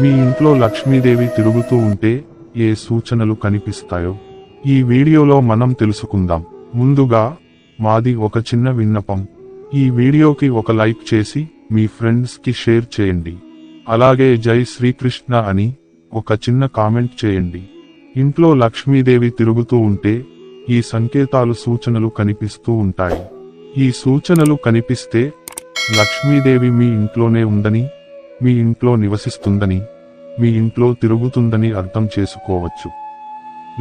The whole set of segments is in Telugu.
మీ ఇంట్లో లక్ష్మీదేవి తిరుగుతూ ఉంటే ఏ సూచనలు కనిపిస్తాయో ఈ వీడియోలో మనం తెలుసుకుందాం. ముందుగా మాది ఒక చిన్న విన్నపం. ఈ వీడియోకి ఒక లైక్ చేసి మీ ఫ్రెండ్స్కి షేర్ చేయండి. అలాగే జై శ్రీకృష్ణ అని ఒక చిన్న కామెంట్ చేయండి. ఇంట్లో లక్ష్మీదేవి తిరుగుతూ ఉంటే ఈ సంకేతాలు సూచనలు కనిపిస్తూ ఉంటాయి. ఈ సూచనలు కనిపిస్తే లక్ష్మీదేవి మీ ఇంట్లోనే ఉందని మీ ఇంట్లో నివసిస్తుందని మీ ఇంట్లో తిరుగుతుందని అర్థం చేసుకోవచ్చు.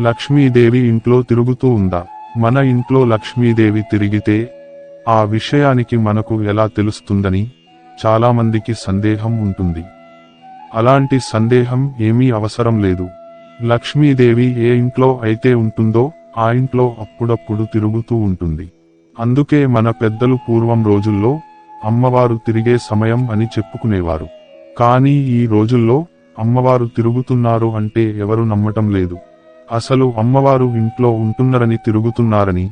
లక్ష్మీదేవి ఇంట్లో తిరుగుతూ ఉందా? మన ఇంట్లో లక్ష్మీదేవి తిరిగితే ఆ విషయానికి మనకు ఎలా తెలుస్తుందని చాలామందికి సందేహం ఉంటుంది. అలాంటి సందేహం ఏమీ అవసరం లేదు. లక్ష్మీదేవి ఏ ఇంట్లో అయితే ఉంటుందో ఆ ఇంట్లో అప్పుడప్పుడు తిరుగుతూ ఉంటుంది. అందుకే మన పెద్దలు పూర్వం రోజుల్లో అమ్మవారు తిరిగే సమయం అని చెప్పుకునేవారు. కానీ ఈ రోజుల్లో అమ్మవారు తిరుగుతున్నారు అంటే ఎవరు నమ్మటం లేదు. అసలు అమ్మవారు ఇంట్లో ఉంటున్నారని తిరుగుతున్నారని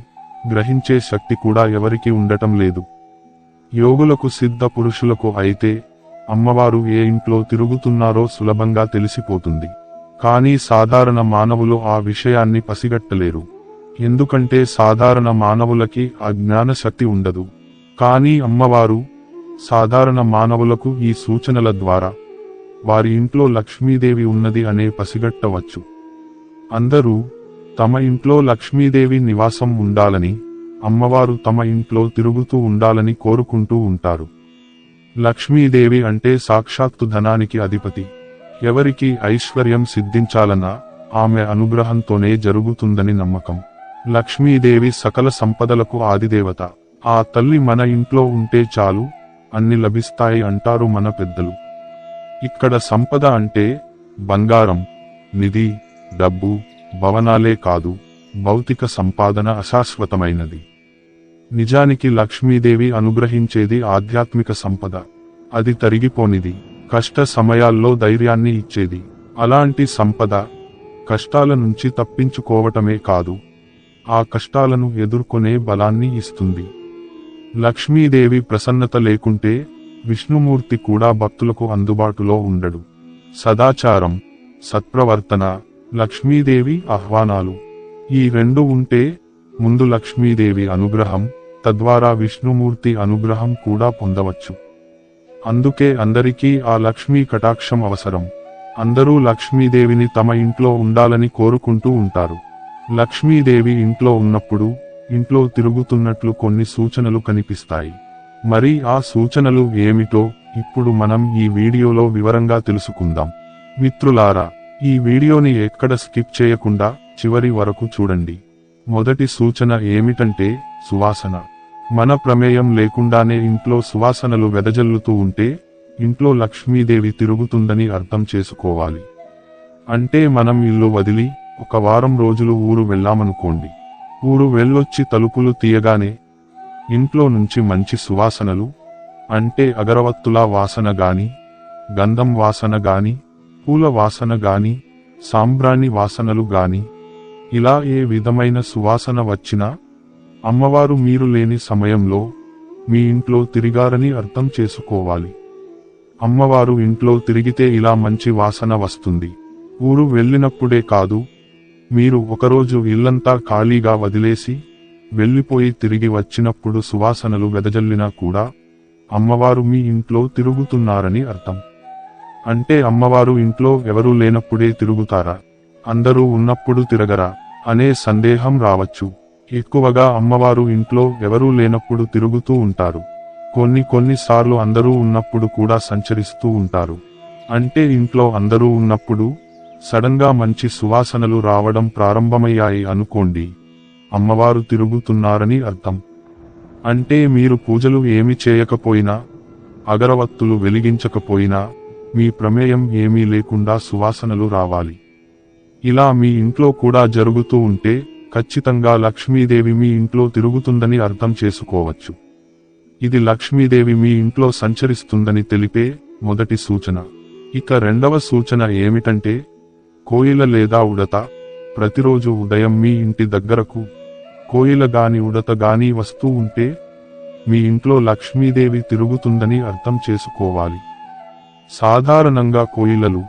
గ్రహించే శక్తి కూడా ఎవరికి ఉండటం లేదు. యోగులకు సిద్ధ పురుషులకు అయితే అమ్మవారు ఏ ఇంట్లో తిరుగుతున్నారో సులభంగా తెలిసిపోతుంది. కానీ సాధారణ మానవులు ఆ విషయాన్ని పసిగట్టలేరు. ఎందుకంటే సాధారణ మానవులకి ఆ జ్ఞాన శక్తి ఉండదు. కానీ అమ్మవారు సాధారణ మానవులకు ఈ సూచనల ద్వారా. వారి ఇంట్లో లక్ష్మీదేవి ఉన్నది అనే పసిగట్టవచ్చు. అందరూ తమ ఇంట్లో లక్ష్మీదేవి నివాసం ఉండాలని అమ్మవారు తమ ఇంట్లో తిరుగుతూ ఉండాలని కోరుకుంటూ ఉంటారు. లక్ష్మీదేవి అంటే సాక్షాత్తు ధనానికి అధిపతి. ఎవరికి ఐశ్వర్యం సిద్ధించాలన్నా ఆమె అనుగ్రహంతోనే జరుగుతుందని నమ్మకం. లక్ష్మీదేవి సకల సంపదలకు ఆదిదేవత. ఆ తల్లి మన ఇంట్లో ఉంటే చాలు అన్ని లభిస్తాయి అంటారు మన పెద్దలు. ఇక్కడ సంపద అంటే బంగారం నిధి డబ్బు భవనాలే కాదు భౌతిక సంపాదన అశాశ్వతమైనది. నిజానికి లక్ష్మీదేవి అనుగ్రహించేది ఆధ్యాత్మిక సంపద. అది తరిగిపోనిది కష్ట సమయాల్లో ధైర్యాన్ని ఇచ్చేది. అలాంటి సంపద కష్టాల నుంచి తప్పించుకోవటమే కాదు ఆ కష్టాలను ఎదుర్కొనే బలాన్ని ఇస్తుంది. లక్ష్మీదేవి ప్రసన్నత లేకుంటే విష్ణుమూర్తి కూడా భక్తులకు అందుబాటులో ఉండడు. సదాచారం సత్ప్రవర్తన లక్ష్మీదేవి ఆహ్వానాలు. ఈ రెండు ఉంటే ముందు లక్ష్మీదేవి అనుగ్రహం తద్వారా విష్ణుమూర్తి అనుగ్రహం కూడా పొందవచ్చు. అందుకే అందరికీ ఆ లక్ష్మీ కటాక్షం అవసరం. అందరూ లక్ష్మీదేవిని తమ ఇంట్లో ఉండాలని కోరుకుంటూ ఉంటారు. లక్ష్మీదేవి ఇంట్లో ఉన్నప్పుడు ఇంట్లో తిరుగుతున్నట్లు కొన్ని సూచనలు కనిపిస్తాయి. మరి ఆ సూచనలు ఏమిటో ఇప్పుడు మనం ఈ వీడియోలో వివరంగా తెలుసుకుందాం. మిత్రులారా ఈ వీడియోని ఎక్కడ స్కిప్ చేయకుండా చివరి వరకు చూడండి. మొదటి సూచన ఏమిటంటే సువాసన. మన ప్రమేయం లేకుండానే ఇంట్లో సువాసనలు వెదజల్లుతూ ఉంటే ఇంట్లో లక్ష్మీదేవి తిరుగుతుందని అర్థం చేసుకోవాలి. అంటే మనం ఇల్లు వదిలి ఒక వారం రోజులు ఊరు వెళ్ళామనుకోండి. ఊరు వెళ్ళొచ్చి తలుపులు తీయగానే ఇంట్లో నుంచి మంచి సువాసనలు అంటే అగరవత్తుల వాసన గాని గంధం వాసన గాని పూల వాసన గాని సాంబ్రాణి వాసనలు గాని ఇలా ఏ విధమైన సువాసన వచ్చినా అమ్మవారు మీరు లేని సమయంలో మీ ఇంట్లో తిరిగారని అర్థం చేసుకోవాలి. అమ్మవారు ఇంట్లో తిరిగితే ఇలా మంచి వాసన వస్తుంది. ఊరు వెళ్ళినప్పుడే కాదు మీరు ఒకరోజు ఇల్లంతా ఖాళీగా వదిలేసి వెళ్ళిపోయి తిరిగి వచ్చినప్పుడు సువాసనలు వెదజల్లినా కూడా అమ్మవారు మీ ఇంట్లో తిరుగుతున్నారని అర్థం. అంటే అమ్మవారు ఇంట్లో ఎవరూ లేనప్పుడే తిరుగుతారా? అందరూ ఉన్నప్పుడు తిరగరా? అనే సందేహం రావచ్చు. ఎక్కువగా అమ్మవారు ఇంట్లో ఎవరూ లేనప్పుడు తిరుగుతూ ఉంటారు. కొన్ని కొన్నిసార్లు అందరూ ఉన్నప్పుడు కూడా సంచరిస్తూ ఉంటారు. అంటే ఇంట్లో అందరూ ఉన్నప్పుడు సడన్గా మంచి సువాసనలు రావడం ప్రారంభమయ్యాయి అనుకోండి. అమ్మవారు తిరుగుతున్నారని అర్థం. అంటే మీరు పూజలు ఏమి చేయకపోయినా అగరవత్తులు వెలిగించకపోయినా మీ ప్రమేయం ఏమీ లేకుండా సువాసనలు రావాలి. ఇలా మీ ఇంట్లో కూడా జరుగుతూ ఉంటే ఖచ్చితంగా లక్ష్మీదేవి మీ ఇంట్లో తిరుగుతుందని అర్థం చేసుకోవచ్చు. ఇది లక్ష్మీదేవి మీ ఇంట్లో సంచరిస్తుందని తెలిపే మొదటి సూచన. ఇక రెండవ సూచన ఏమిటంటే కోయిల లేదా ఉడత? ప్రతిరోజు ఉదయం మీ ఇంటి దగ్గరకు కోయిల గాని ఉడత గాని వస్తూ ఉంటే మీ ఇంట్లో లక్ష్మీదేవి తిరుగుతుందని అర్థం చేసుకోవాలి. సాధారణంగా కోయిలలు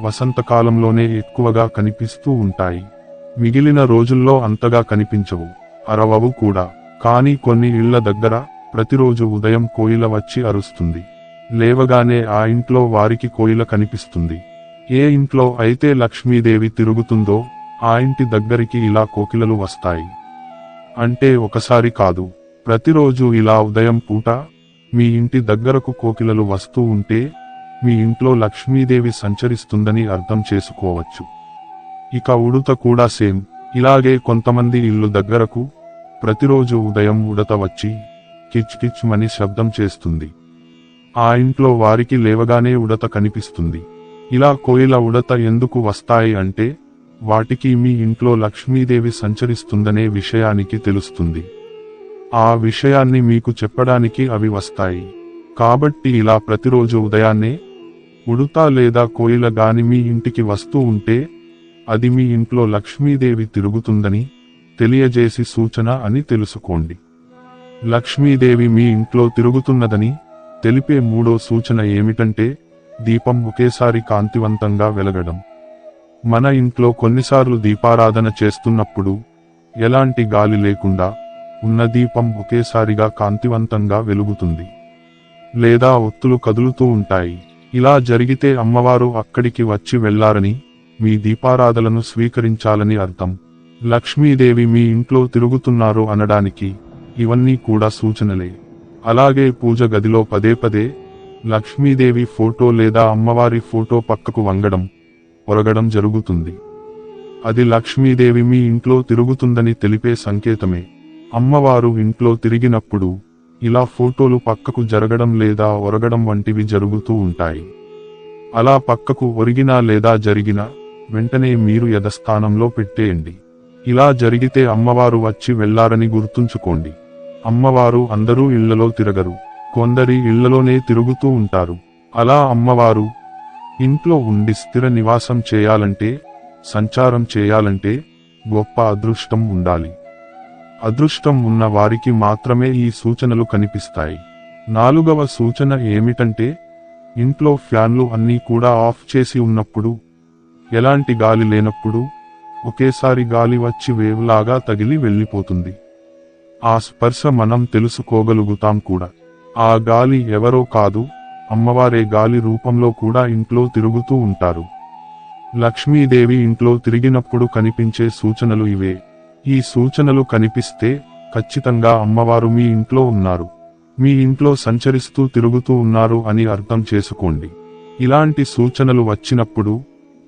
వసంతకాలంలోనే ఎక్కువగా కనిపిస్తూ ఉంటాయి. మిగిలిన రోజుల్లో అంతగా కనిపించవు అరవవు కూడా. కానీ కొన్ని ఇళ్ళ దగ్గర ప్రతిరోజు ఉదయం కోయిల వచ్చి అరుస్తుంది. లేవగానే ఆ ఇంట్లో వారికి కోయిల కనిపిస్తుంది. ఏ ఇంట్లో అయితే లక్ష్మీదేవి తిరుగుతుందో ఆ ఇంటి దగ్గరికి ఇలా కోకిలలు వస్తాయి. అంటే ఒకసారి కాదు ప్రతిరోజు ఇలా ఉదయం పూట మీ ఇంటి దగ్గరకు కోకిలలు వస్తూ ఉంటే మీ ఇంట్లో లక్ష్మీదేవి సంచరిస్తుందని అర్థం చేసుకోవచ్చు. ఇక ఉడుత కూడా సేమ్ ఇలాగే కొంతమంది ఇల్లు దగ్గరకు ప్రతిరోజు ఉదయం ఉడత వచ్చి కిచ్ కిచ్ మని శబ్దం చేస్తుంది. ఆ ఇంట్లో వారికి లేవగానే ఉడత కనిపిస్తుంది. ఇలా కోయిల ఉడత ఎందుకు వస్తాయి అంటే వాటికి మీ ఇంట్లో లక్ష్మీదేవి సంచరిస్తుందనే విషయానికి తెలుస్తుంది. ఆ విషయాన్ని మీకు చెప్పడానికి అవి వస్తాయి. కాబట్టి ఇలా ప్రతిరోజు ఉదయాన్నే ఉడుత లేదా కోయిల గాని మీ ఇంటికి వస్తూ ఉంటే అది మీ ఇంట్లో లక్ష్మీదేవి తిరుగుతుందని తెలియజేసి సూచన అని తెలుసుకోండి. లక్ష్మీదేవి మీ ఇంట్లో తిరుగుతున్నదని తెలిపే మూడో సూచన ఏమిటంటే దీపం ఒకేసారి కాంతివంతంగా వెలగడం. మన ఇంట్లో కొన్నిసార్లు దీపారాధన చేస్తున్నప్పుడు ఎలాంటి గాలి లేకుండా ఉన్న దీపం ఒకేసారిగా కాంతివంతంగా వెలుగుతుంది. లేదా ఒత్తులు కదులుతూ ఉంటాయి. ఇలా జరిగితే అమ్మవారు అక్కడికి వచ్చి వెళ్ళారని మీ దీపారాధనను స్వీకరించాలని అర్థం. లక్ష్మీదేవి మీ ఇంట్లో తిరుగుతున్నారు అనడానికి ఇవన్నీ కూడా సూచనలే. అలాగే పూజ గదిలో పదే పదే లక్ష్మీదేవి ఫోటో లేదా అమ్మవారి ఫోటో పక్కకు వంగడం ఒరగడం జరుగుతుంది. అది లక్ష్మీదేవి మీ ఇంట్లో తిరుగుతుందని తెలిపే సంకేతమే. అమ్మవారు ఇంట్లో తిరిగినప్పుడు ఇలా ఫోటోలు పక్కకు జరగడం లేదా ఒరగడం వంటివి జరుగుతూ ఉంటాయి. అలా పక్కకు ఒరిగినా లేదా జరిగినా వెంటనే మీరు యథస్థానంలో పెట్టేయండి. ఇలా జరిగితే అమ్మవారు వచ్చి వెళ్ళారని గుర్తుంచుకోండి. అమ్మవారు అందరూ ఇళ్ళలో తిరగరు. కొందరి ఇళ్ళలోనే తిరుగుతూ ఉంటారు. అలా అమ్మవారు ఇంట్లో ఉండి స్థిర నివాసం చేయాలంటే సంచారం చేయాలంటే గొప్ప అదృష్టం ఉండాలి. అదృష్టం ఉన్న వారికి మాత్రమే ఈ సూచనలు కనిపిస్తాయి. నాలుగవ సూచన ఏమిటంటే ఇంట్లో ఫ్యాన్లు అన్నీ కూడా ఆఫ్ చేసి ఉన్నప్పుడు ఎలాంటి గాలి లేనప్పుడు ఒకేసారి గాలి వచ్చి వేవ్లాగా తగిలి వెళ్ళిపోతుంది. ఆ స్పర్శ మనం తెలుసుకోగలుగుతాం కూడా. ఆ గాలి ఎవరో కాదు అమ్మవారే గాలి రూపంలో కూడా ఇంట్లో తిరుగుతూ ఉంటారు. లక్ష్మీదేవి ఇంట్లో తిరిగినప్పుడు కనిపించే సూచనలు ఇవే. ఈ సూచనలు కనిపిస్తే ఖచ్చితంగా అమ్మవారు మీ ఇంట్లో ఉన్నారు. మీ ఇంట్లో సంచరిస్తూ తిరుగుతూ ఉన్నారు అని అర్థం చేసుకోండి. ఇలాంటి సూచనలు వచ్చినప్పుడు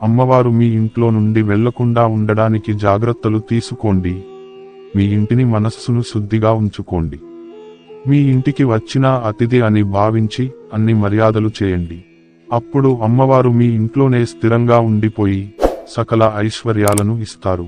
అమ్మవారు మీ ఇంట్లో నుండి వెళ్ళకుండా ఉండడానికి జాగ్రత్తలు తీసుకోండి. మీ ఇంటిని మనస్సును శుద్ధిగా ఉంచుకోండి. మీ ఇంటికి వచ్చిన అతిథి అని భావించి అన్ని మర్యాదలు చేయండి. అప్పుడు అమ్మవారు మీ ఇంట్లోనే స్థిరంగా ఉండిపోయి సకల ఐశ్వర్యాలను ఇస్తారు.